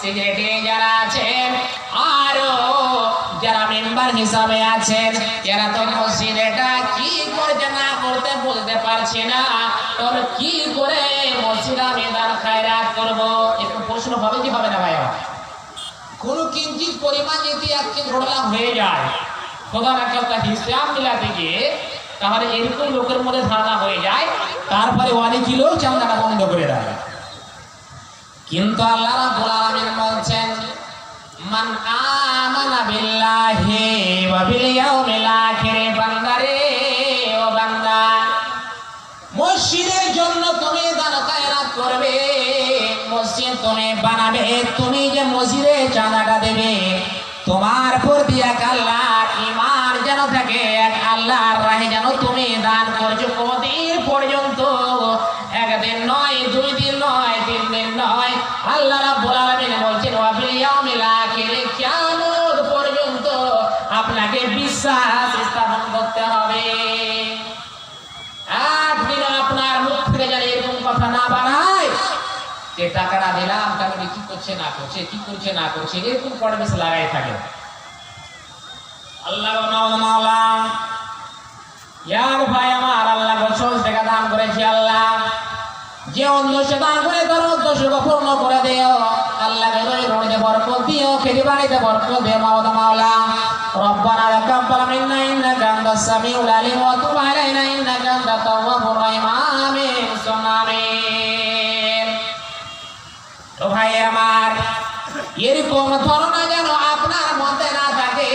সিগারেটে যারা আছেন, আরও যারা মেম্বার হিসাবে আছেন, এরা তো মসজিদেটা কি করছে না করতে বলতে পারছি না। তবে কি করে মসজিদ আমি দান খায়রাত করব? একটু প্রশ্ন হবে কি হবে না ভাই কোনো কিঞ্চিত পরিমাণ যদি একটি ঘটনা হয়ে যায়, খোদা একটা হিসাব মিলাতে গিয়ে তাহলে এরকম লোকের মধ্যে ধারণা হয়ে যায়, তারপরে অনেক লোক চান্দাটা বন্ধ করে দেয়। কিন্তু আল্লাহ রাব্বুল আলামিন বলছেন, মান আমানা বিল্লাহি ওয়া বিল ইয়াউমিল আখির বান্দারে, ও বান্দা, মসজিদের জন্য তুমি দান খায়রাত করবে, মসজিদ তুমি বানাবে, তুমি যে মসজিদে চাঁদাটা দেবে, তোমার প্রতি এক আল্লাহ ইমান যেন থাকে, এক আল্লাহর রাহে যেন তুমি দান করছ। দিলাম তাহলে কি করছে না করছে কি করছে না করছে এরকম পড়বেশ লাগাই থাকে আল্লাহ মাওলা ইয়ার ভাই আমার আল্লাহ বছর টাকা দান করেছি আল্লাহ যে উদ্দেশ্য দান করে তার উদ্দেশ্য পূর্ণ করে দিও আল্লাহকে রই রুড়িতে বরকত দিও খেতে বাড়িতে বরকত দিও মাওলা মাওলা ربنا تقبل منا انك انت السميع العليم وتب علينا انك انت التواب الرحيم এরকম ধারণা যেন আপনার মধ্যে না থাকে।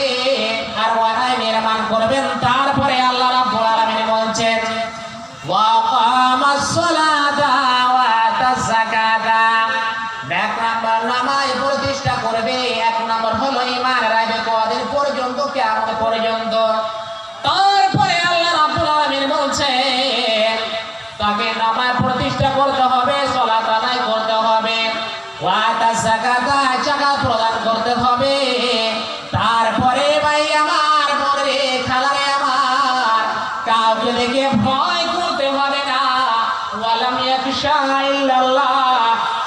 আর ওয়ারাই নির্মাণ করবেন, তারপরে আল্লাহ রাব্বুল আলামিন বলছেন প্রতিষ্ঠা করবে, এক নাম্বার হলো ঈমান রাখবে কদিন পর্যন্ত, কিয়ামত পর্যন্ত। কাউকে দেখে ভয় করতে হবে না।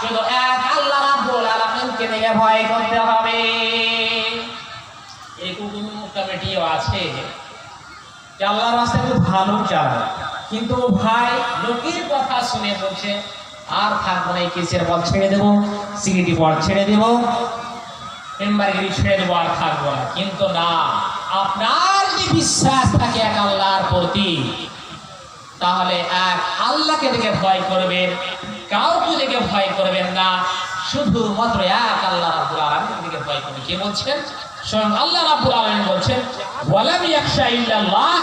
শুধু এক আল্লাহ দেখে ভয় করতে হবে। ভালো কিন্তু ভাই লোকের কথা শুনে আর থাকব না বল ছেড়ে দেবো? বল ছেড়ে দেবো। ছেড়ে থাকব কিন্তু না আপনার যে বিশ্বাস থাকে এক আল্লাহর প্রতি, তাহলে এক আল্লাহকে দেখে ভয় করবেন, কাউকে দেখে ভয় করবেন না। শুধুমাত্র এক আল্লাহ রাব্বুল আলামিন দিকে ভয় করবেন। কে বলছেন? স্বয়ং আল্লাহ রাব্বুল আলামিন বলছেন, ওয়ালাম ইয়াখশা ইল্লাল্লাহ।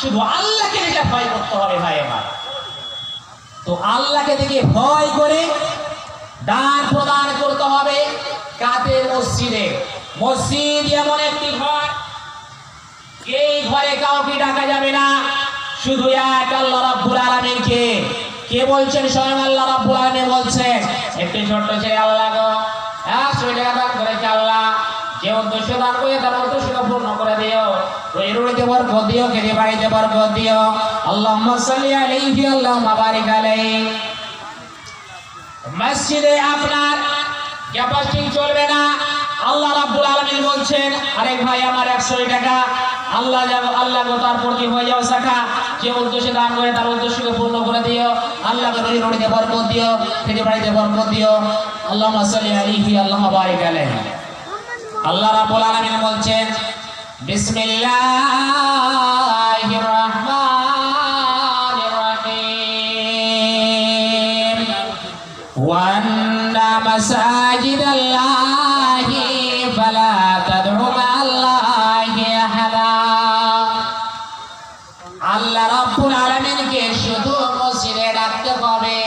শুধু আল্লাহকে দেখে ভয় করতে হবে ভাই আমার। তো আল্লাহকে দেখে ভয় করে দান প্রদান করতে হবে কাতে মসজিদে। মসজিদ এমন একটি ঘর কাউকে ডাকা যাবে না। শুধু এক আল্লাহ রাব্বুল আলামিনকে কে? বলছেন স্বয়ং আল্লাহ রাব্বুল আলামিন বলছেন একটি ছোট্ট ছেলে আল্লাহ গো। একশো টাকা দান করেছে আল্লাহ। যে উদ্দেশ্য দান করে, তার উদ্দেশ্য পূর্ণ করে দিও। রই রুড়িতে বরকত দিও খেতে বাড়িতে বরকত দিও। আল্লাহুম্মা সাল্লি আলাইহি, আল্লাহুম্মা বারিক আলাইহি। মসজিদে আপনার ক্যাপাসিটি চলবে না। আল্লাহ রাব্বুল আলামিন বলছেন, আরেক ভাই আমার 100 টাকা, আল্লাহ যাব আল্লাহ গো তার প্রতি হয়ে যাও সাকা। যে উদ্দেশ্যে দান করে তার উদ্দেশ্যকে পূর্ণ করে দিও। আল্লাহ গো রুটি রুটিতে বরকত দিও খেতে বাড়িতে বরকত দিও। আল্লাহুম্মা সাল্লি আলাইহি, আল্লাহ বারিক আলাইহি। আল্লাহ রাব্বুল আলামিন বলছেন, বিসমিল্লাহির রাহমানির রাহিম। ওয়ান্না মাসাজিদাল্লাহ فلا تدعوا مع الله أحدا আল্লাহ রাব্বুল আলামিনকে শুধু মসজিদে ডাকতে হবে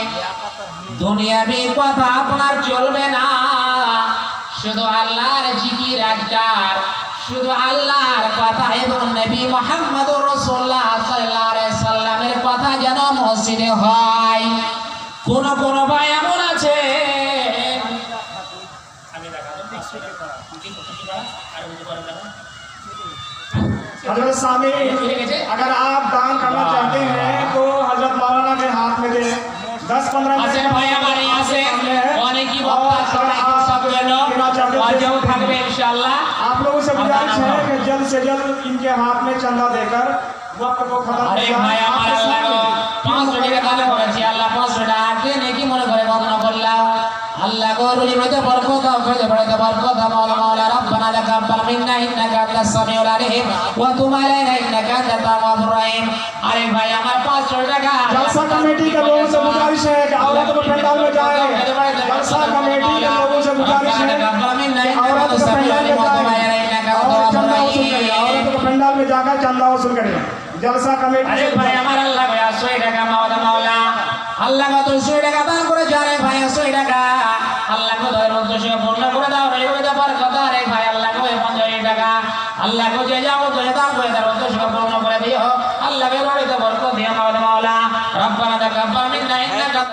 দুনিয়াবি কথা আপনার চলবে না শুধু আল্লাহর জিকির একটার শুধু আল্লাহর কথা এবং নবী মোহাম্মদুর রাসূলুল্লাহ সাল্লাল্লাহু আলাইহি সাল্লামের কথা যেন মসজিদে হয় কোন কোন ভাই हज़रत सामी अगर आप दान करना चाहते हैं तो हज़रत मौलाना के हाथ में दे। दस पंद्रह मिनट भाई हमारे यहाँ से की आप लोगों से गुजारिश है कि जल्द से जल्द इनके हाथ में चंदा देकर वक्त को खत्म पाँच रुपये का بكلمة بركوكا وكلمة بركوكا مولانا ربنا لك قبل منا إنك أنت السميع العليم وتب علينا إنك أنت التواب الرحيم ارے بھائی ہمارے پاس چھوڑ رکھا جلسہ کمیٹی لوگوں سے گزارش ہے کہ عورت کو پنڈال میں جائے. جلسہ کمیٹی کا لوگوں سے گزارش ہے کہ عورت کو پنڈال میں جائے. اور چندہ وصول کرے. عورت کو پنڈال میں جا کر چندہ وصول کرے. جلسہ کمیٹی ارے بھائی اللہ سوئی مولا مولا. اللہ تو سوئی ڈگا بان کرے رہے بھائی سوئی যারে ভাই 100 টাকা আল্লাহ ধর্ম উদ্দেশ্য পূর্ণ করে দাও, রে ওই দাও কথা, রে ভাই, আল্লাহ কো 50 টাকা, আল্লাহ কো যে যাও তো দান করে তার উদ্দেশ্য পূর্ণ করে দিও। আল্লাহ দিও মাওলা। রব্বানা তাকাব্বাল